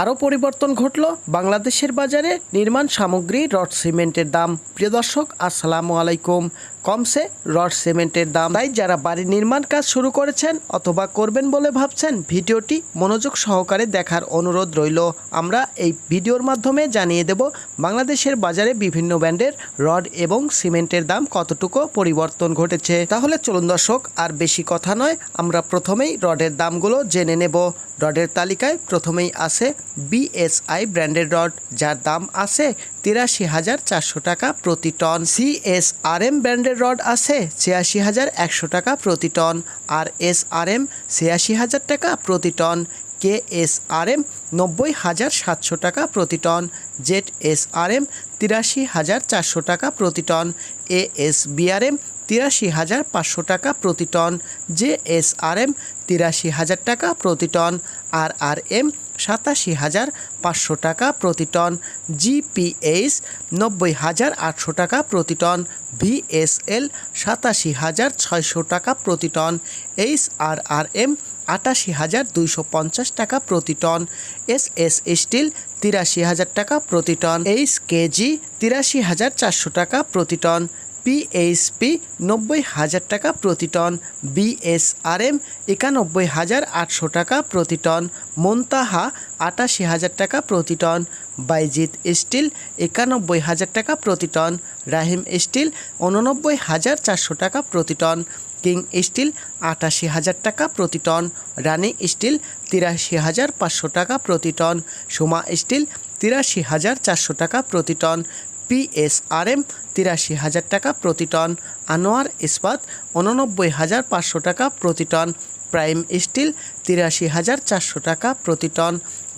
আরও পরিবর্তন ঘটল বাংলাদেশের বাজারে নির্মাণ সামগ্রী রড সিমেন্টের দাম। প্রিয় দর্শক, আসসালামু আলাইকুম। কমছে রড সিমেন্টের দাম। তাই যারা বাড়ি নির্মাণ কাজ শুরু করেছেন অথবা করবেন বলে ভাবছেন, ভিডিওটি মনোযোগ সহকারে দেখার অনুরোধ রইল। আমরা এই ভিডিওর মাধ্যমে জানিয়ে দেব বাংলাদেশের বাজারে বিভিন্ন ব্র্যান্ডের রড এবং সিমেন্টের দাম কতটুকু পরিবর্তন ঘটেছে। তাহলে চলুন দর্শক, আর বেশি কথা নয়, আমরা প্রথমেই রডের দামগুলো জেনে নেব। রডের তালিকায় প্রথমেই আছে বিএসআই ব্র্যান্ডের রড যার দাম আছে তিরাশি হাজার চারশো টাকা প্রতি টন। সিএসআরএম ব্র্যান্ডের রড আছে ছিয়াশি হাজার একশো টাকা প্রতি টন। আর এসআরএম ছিয়াশি হাজার টাকা প্রতি ton. K S R M নব্বই হাজার সাতশো টাকা প্রতি ton. Z S R M তিরাশি হাজার চারশো টাকা প্রতি টন। এ এস বিআরএম তিরাশি হাজার পাঁচশো টাকা প্রতি ton, J S R M তিরাশি হাজার টাকা প্রতি টন, আর আর এম সাতাশি হাজার পাঁচশো টাকা প্রতি টন জিপিএইচ নব্বই হাজার আটশো টাকা প্রতি টন ভিএসএল সাতাশি হাজার ছয়শো টাকা প্রতি ton, H R R M আটাশি হাজার দুইশো পঞ্চাশ টাকা প্রতি টন, এস এস স্টিল তিরাশি হাজার টাকা প্রতি টন, এইচ কেজি তিরাশি হাজার চারশো টাকা প্রতি টন পিএইচপি নব্বই হাজার টাকা প্রতি টন, বিএসআরএম একানব্বই হাজার আটশো টাকা প্রতি টন, মন্তাহা আটাশি হাজার টাকা প্রতি টন, বাইজিৎ স্টিল একানব্বই হাজার টাকা প্রতি টন, রাহিম স্টিল উননব্বই হাজার চারশো টাকা প্রতি টন, কিং স্টিল আটাশি হাজার টাকা প্রতি টন, রানি স্টিল তিরাশি হাজার পাঁচশো টাকা প্রতি টন, সোমা স্টিল তিরাশি হাজার চারশো টাকা প্রতি টন পিএসআরএম তিরাশি হাজার টাকা প্রতি টন, আনোয়ার ইস্পাত উননব্বই হাজার পাঁচশো টাকা প্রতি টন, প্রাইম স্টিল তিরাশি হাজার চারশো টাকা প্রতি টন,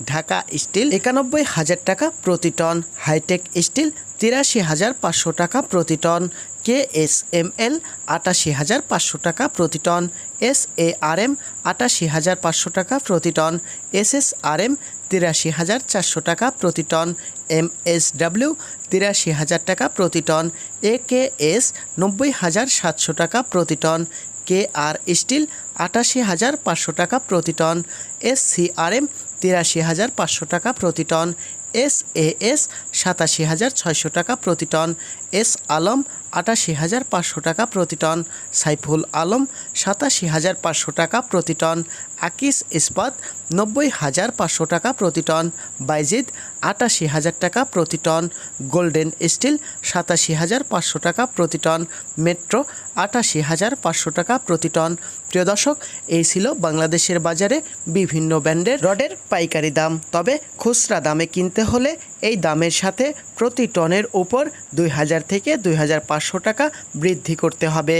ঢাকা স্টিল একানব্বই হাজার টাকা প্রতি টন, হাইটেক স্টিল তিরাশি হাজার পাঁচশো টাকা প্রতি ton K S M L আটাশি হাজার পাঁচশো টাকা প্রতি ton, S A R M আটাশি হাজার পাঁচশো টাকা প্রতি ton, S S R M তিরাশি হাজার চারশো টাকা প্রতি টন, এম এস ডাব্লিউ তিরাশি হাজার টাকা প্রতি টন, এ কে এস নব্বই হাজার সাতশো টাকা প্রতি টন, কে আর স্টিল আটাশি হাজার পাঁচশো টাকা প্রতি ton, S C R M তিরাশি হাজার পাঁচশো টাকা প্রতি টন, এস এ এস সাতাশি হাজার ছয়শো টাকা প্রতি টন, এস আলম আটাশি হাজার পাঁচশো টাকা প্রতি টন। সাইফুল আলম, সাতাশি হাজার পাঁচশো টাকা প্রতি টন। আকিস ইস্পাত, নব্বই হাজার পাঁচশো টাকা প্রতি টন। বাইজিদ, আটাশি হাজার টাকা প্রতি টন। গোল্ডেন স্টিল, সাতাশি হাজার পাঁচশো টাকা প্রতি টন। মেট্রো, আটাশি হাজার পাঁচশো টাকা প্রতি টন। প্রিয় দর্শক, এই ছিল বাংলাদেশের বাজারে বিভিন্ন ব্র্যান্ডের রডের পাইকারি দাম। তবে খুচরা দামে কিনতে হলে এই দামের সাথে প্রতি টনের উপর দুই হাজার থেকে দুই হাজার পাঁচশো টাকা বৃদ্ধি করতে হবে।